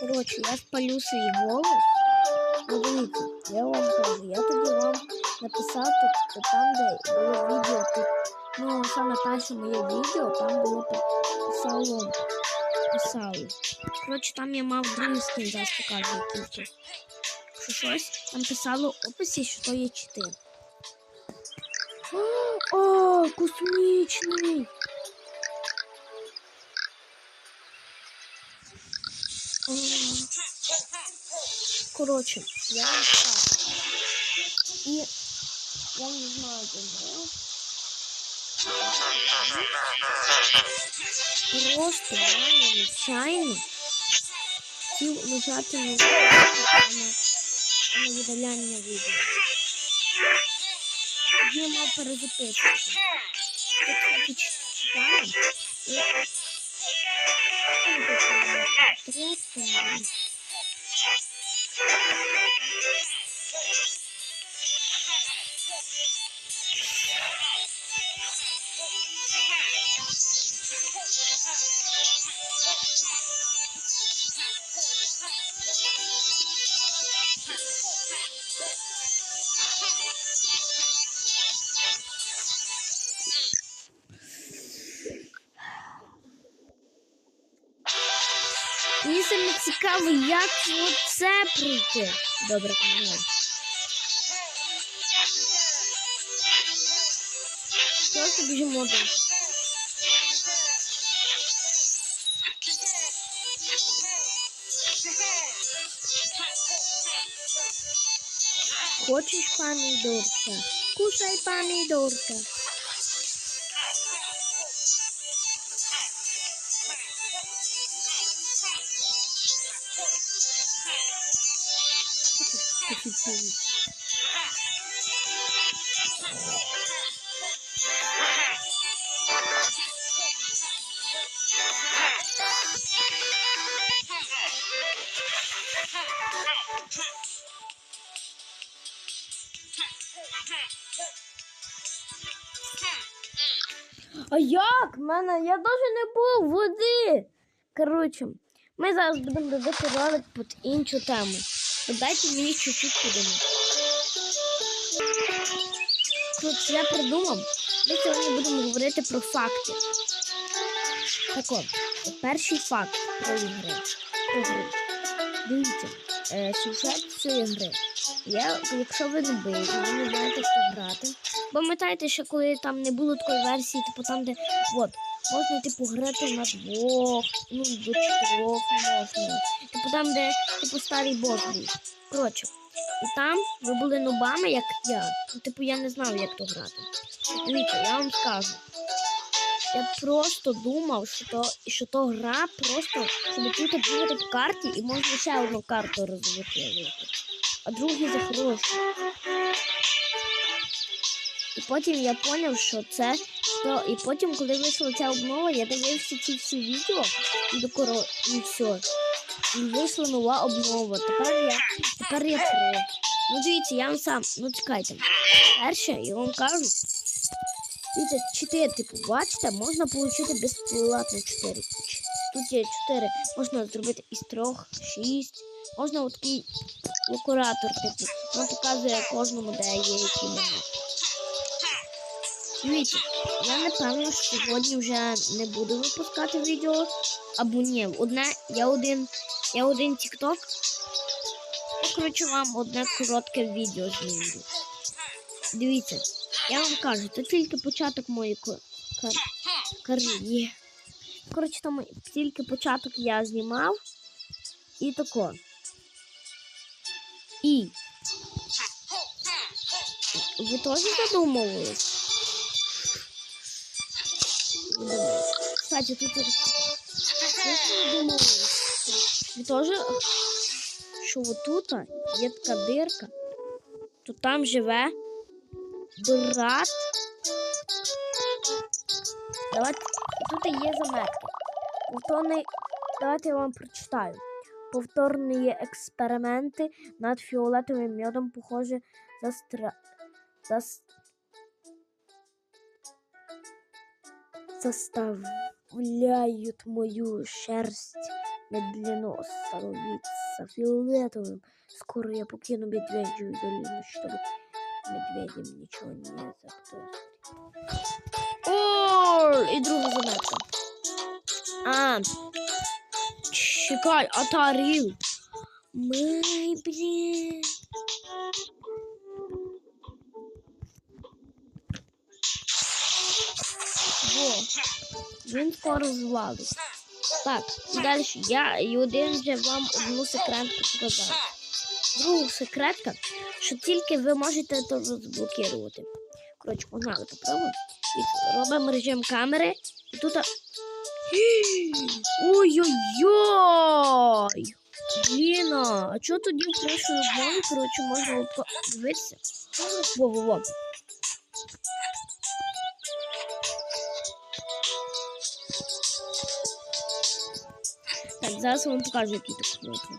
Коротше, я спалю свій голос. Ну, дивіться, я вам кажу, я тоді вам написав тут, тут там, де було відео, тут, ну, саме перше моє відео, там було пи- писало, писало. Коротше, там я мав другий скін, зараз покажу, який це. Що щось, там писало в описі, що то є 4. О, космічний! Коротше, я вам скажу. І я не знаю, де я. Просто реально нечаянно хотів лежати на відео, а на, а на видаляння відео. Тоді я мав перезаписувати. Тут кстати, ч- читаю. І... Ну, саме цікаво, як це пройти. Добре, погнали. Просто біжимо до. Хочеш помідорка? Кушай помідорка. А як? Мене я навіть не був води. Коротше, ми зараз будемо робити ролик під іншу тему. Дайте мені чуть-чуть подумати. Коротше, я придумав. Ми сьогодні будемо говорити про факти. Так от, перший факт про ігри. Про гру. Дивіться, е, сюжет цієї гри. Я, якщо ви новий і ви не знаєте, як грати, Пам'ятаєте, що коли там не було такої версії, типу там, де от, можна типу грати на двох, ну до чотирьох можна. Типу там, де типу старий бос був. Коротше, і там ви були нубами, як я. Ну, типу, я не знав, як то грати. Дивіться, я вам скажу. Я просто думав, що то, що то гра просто, щоб тут бігати по карті і можна ще одну карту розвити. А другі за гроші. І потім я зрозумів, що це що. І потім, коли вийшла ця обнова, я дивився ці всі відео і до коро... і все. І вийшла нова обнова. Тепер я тепер я про. Ну дивіться, я вам сам. Ну чекайте. Перше, я вам кажу. Дивіться, 4, типу, бачите, можна отримати безплатно 4. Тут є 4, можна зробити із 3, 6. Можна отакий локуратор, типу, він показує кожному, де є які моменти. Дивіться, я напевно сьогодні вже не буду випускати відео. Або ні, одне, я один, я один. Ну, коротше, вам одне коротке відео знімлю. Дивіться, я вам кажу, це тільки початок моєї кар'єри. Коротше, там тільки початок я знімав. І тако. І. Ви теж задумувались? Кстати, тут ви теж, що отут є така дирка, то там живе брат. Давайте, тут є заметка. Повторний, давайте я вам прочитаю. Повторні експерименти над фіолетовим м'ядом, похоже, застра... зас... заставляют мою шерсть медленоса становиться фиолетовым. Скоро я покину медвежью долину, чтобы медведям ничего не заподозрить. О, і друга заметка. А, чекай, а таріл. Ми, Во, він скоро звалить. Так, і далі я і один вже вам одну секретку показав. Друга секретка, що тільки ви можете то розблокувати. Коротше, погнали, попробуємо. Робимо режим камери. І тут. Ой-ой-ой! Блін, а чого тоді в прошлому коротше, можна дивитися? Во-во-во. зараз я вам покажу, які тут кнопки.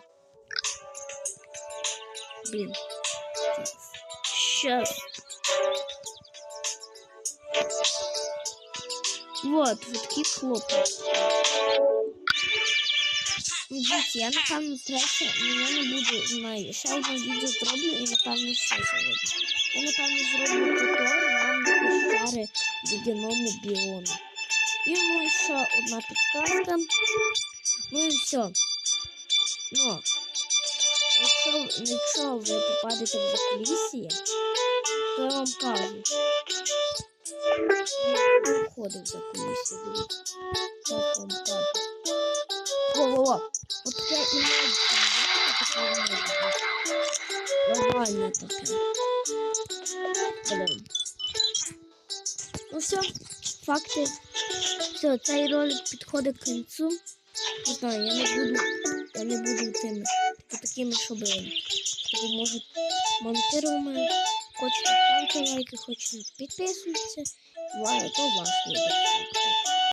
Блін. Щас. Вот, вот такі кнопки. Ну, Дивіться, я напевно третє, ну я не буду, знаю, ще одне відео зроблю і напевно все сьогодні. Я напевно зроблю туторіал вам на пещери в водяному біомі. І ну і ще одна підказка. Ну і все. Ну, якщо, якщо ви попадете в закулісье, то я вам кажу. Я входив в закулісье, дивіться. Так вам кажу. Во-во-во. От ім'я там є таке таке таке. Ну все, факти. Все, цей ролик підходить к кінцю. Не знаю, я не буду, я не буду тими, типу, такими, щоб типу, можуть монтируємо. Хочете ставте лайки, хочете підписуйтесь. Ва- То вибір.